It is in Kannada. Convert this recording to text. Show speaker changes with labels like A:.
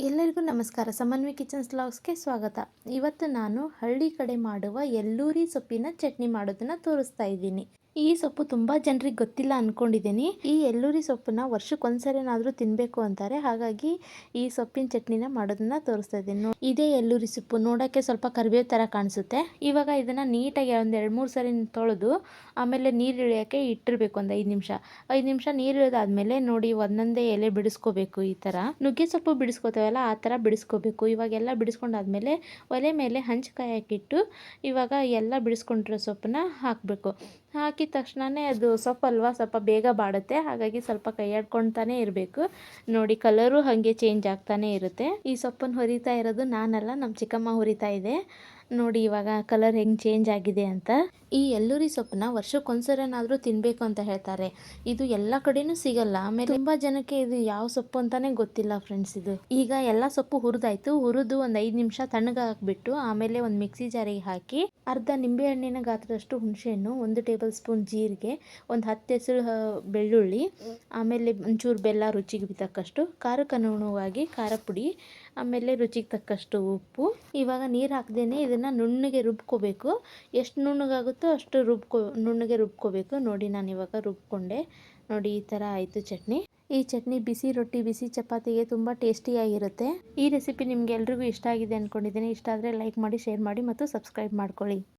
A: ಎಲ್ಲರಿಗೂ ನಮಸ್ಕಾರ. ಸಮನ್ವಿ ಕಿಚನ್ ವ್ಲಾಗ್ಸ್ಗೆ ಸ್ವಾಗತ. ಇವತ್ತು ನಾನು ಹಳ್ಳಿ ಕಡೆ ಮಾಡುವ ಎಲ್ಲೂರಿ ಸೊಪ್ಪಿನ ಚಟ್ನಿ ಮಾಡೋದನ್ನು ತೋರಿಸ್ತಾ ಇದ್ದೀನಿ. ಈ ಸೊಪ್ಪು ತುಂಬ ಜನರಿಗೆ ಗೊತ್ತಿಲ್ಲ ಅಂದ್ಕೊಂಡಿದ್ದೀನಿ ಈ ಎಲ್ಲೂರಿ ಸೊಪ್ಪನ್ನ ವರ್ಷಕ್ಕೊಂದ್ಸರಿನಾದರೂ ತಿನ್ನಬೇಕು ಅಂತಾರೆ. ಹಾಗಾಗಿ ಈ ಸೊಪ್ಪಿನ ಚಟ್ನಿನ ಮಾಡೋದನ್ನ ತೋರಿಸ್ತಾ ಇದ್ದೀನಿ. ಇದೇ ಎಲ್ಲೂರಿ ಸೊಪ್ಪು ನೋಡೋಕ್ಕೆ ಸ್ವಲ್ಪ ಕರಿಬೇವು ಥರ ಕಾಣಿಸುತ್ತೆ. ಇವಾಗ ಇದನ್ನು ನೀಟಾಗಿ ಒಂದು ಎರಡು ಮೂರು ಸರಿ ತೊಳೆದು ಆಮೇಲೆ ನೀರು ಇಳಿಯೋಕ್ಕೆ ಇಟ್ಟಿರಬೇಕು ಒಂದು ಐದು ನಿಮಿಷ. ಐದು ನಿಮಿಷ ನೀರು ಇಳಿದಾದ್ಮೇಲೆ ನೋಡಿ ಒಂದೊಂದೇ ಎಲೆ ಬಿಡಿಸ್ಕೋಬೇಕು ಈ ಥರ ನುಗ್ಗೆ ಸೊಪ್ಪು ಬಿಡಿಸ್ಕೋತೇವಲ್ಲ, ಆ ಥರ ಬಿಡಿಸ್ಕೋಬೇಕು. ಇವಾಗೆಲ್ಲ ಬಿಡಿಸ್ಕೊಂಡಾದ್ಮೇಲೆ ಒಲೆ ಮೇಲೆ ಹಂಚು ಹಾಕಿಟ್ಟು ಇವಾಗ ಎಲ್ಲ ಬಿಡಿಸ್ಕೊಂಡಿರೋ ಸೊಪ್ಪನ್ನ ಹಾಕಬೇಕು. ಹಾಕಿದ ತಕ್ಷಣವೇ ಅದು ಸೊಪ್ಪಲ್ವಾ ಸ್ವಲ್ಪ ಬೇಗ ಬಾಡುತ್ತೆ. ಹಾಗಾಗಿ ಸ್ವಲ್ಪ ಕೈಯಾಡ್ಕೊಳ್ತಾನೆ ಇರಬೇಕು. ನೋಡಿ ಕಲರು ಹಾಗೆ ಚೇಂಜ್ ಆಗ್ತಾನೆ ಇರುತ್ತೆ. ಈ ಸೊಪ್ಪನ್ನು ಹುರಿತಾ ಇರೋದು ನಾನಲ್ಲ ನಮ್ಮ ಚಿಕ್ಕಮ್ಮ ಹುರಿತಾ ಇದೆ. ನೋಡಿ ಇವಾಗ ಕಲರ್ ಹೆಂಗೆ ಚೇಂಜ್ ಆಗಿದೆ ಅಂತ. ಈ ಎಲ್ಲೂರಿ ಸೊಪ್ಪನ್ನ ವರ್ಷಕ್ಕೊಂದ್ಸರನಾದರೂ ತಿನ್ನಬೇಕು ಅಂತ ಹೇಳ್ತಾರೆ. ಇದು ಎಲ್ಲ ಕಡೆನೂ ಸಿಗಲ್ಲ. ಆಮೇಲೆ ತುಂಬ ಜನಕ್ಕೆ ಇದು ಯಾವ ಸೊಪ್ಪು ಅಂತಾನೆ ಗೊತ್ತಿಲ್ಲ ಫ್ರೆಂಡ್ಸ್ ಇದು. ಈಗ ಎಲ್ಲ ಸೊಪ್ಪು ಹುರಿದಾಯ್ತು. ಹುರಿದು ಒಂದು ಐದು ನಿಮಿಷ ತಣ್ಣಗೆ ಹಾಕ್ಬಿಟ್ಟು ಆಮೇಲೆ ಒಂದು ಮಿಕ್ಸಿ ಜಾರಿಗೆ ಹಾಕಿ ಅರ್ಧ ನಿಂಬೆ ಹಣ್ಣಿನ ಗಾತ್ರದಷ್ಟು ಹುಣಸೆಹಣ್ಣು, ಒಂದು ಟೇಬಲ್ ಸ್ಪೂನ್ ಜೀರಿಗೆ, ಒಂದು ಹತ್ತು ಹೆಸರು ಬೆಳ್ಳುಳ್ಳಿ, ಆಮೇಲೆ ಒಂಚೂರು ಬೆಲ್ಲ ರುಚಿಗೆ ತಕ್ಕಷ್ಟು ಖಾರಕ್ಕೆ ಅನುಗುಣವಾಗಿ ಖಾರ ಪುಡಿ, ಆಮೇಲೆ ರುಚಿಗೆ ತಕ್ಕಷ್ಟು ಉಪ್ಪು. ಇವಾಗ ನೀರು ಹಾಕ್ದೇನೆ ಇದನ್ನು ನುಣ್ಣಗೆ ರುಬ್ಕೋಬೇಕು. ಎಷ್ಟು ನುಣ್ಣಗಾಗುತ್ತೋ ಅಷ್ಟು ರುಬ್ಕೊ, ನುಣ್ಣಗೆ ರುಬ್ಕೋಬೇಕು. ನೋಡಿ ನಾನು ಇವಾಗ ರುಬ್ಕೊಂಡೆ. ನೋಡಿ ಈ ಥರ ಆಯಿತು ಚಟ್ನಿ. ಈ ಚಟ್ನಿ ಬಿಸಿ ರೊಟ್ಟಿ, ಬಿಸಿ ಚಪಾತಿಗೆ ತುಂಬ ಟೇಸ್ಟಿಯಾಗಿರುತ್ತೆ ಈ ರೆಸಿಪಿ ನಿಮ್ಗೆ ಎಲ್ರಿಗೂ ಇಷ್ಟ ಆಗಿದೆ ಅಂದ್ಕೊಂಡಿದ್ದೀನಿ ಇಷ್ಟ ಆದರೆ ಲೈಕ್ ಮಾಡಿ, ಶೇರ್ ಮಾಡಿ ಮತ್ತು ಸಬ್ಸ್ಕ್ರೈಬ್ ಮಾಡ್ಕೊಳ್ಳಿ.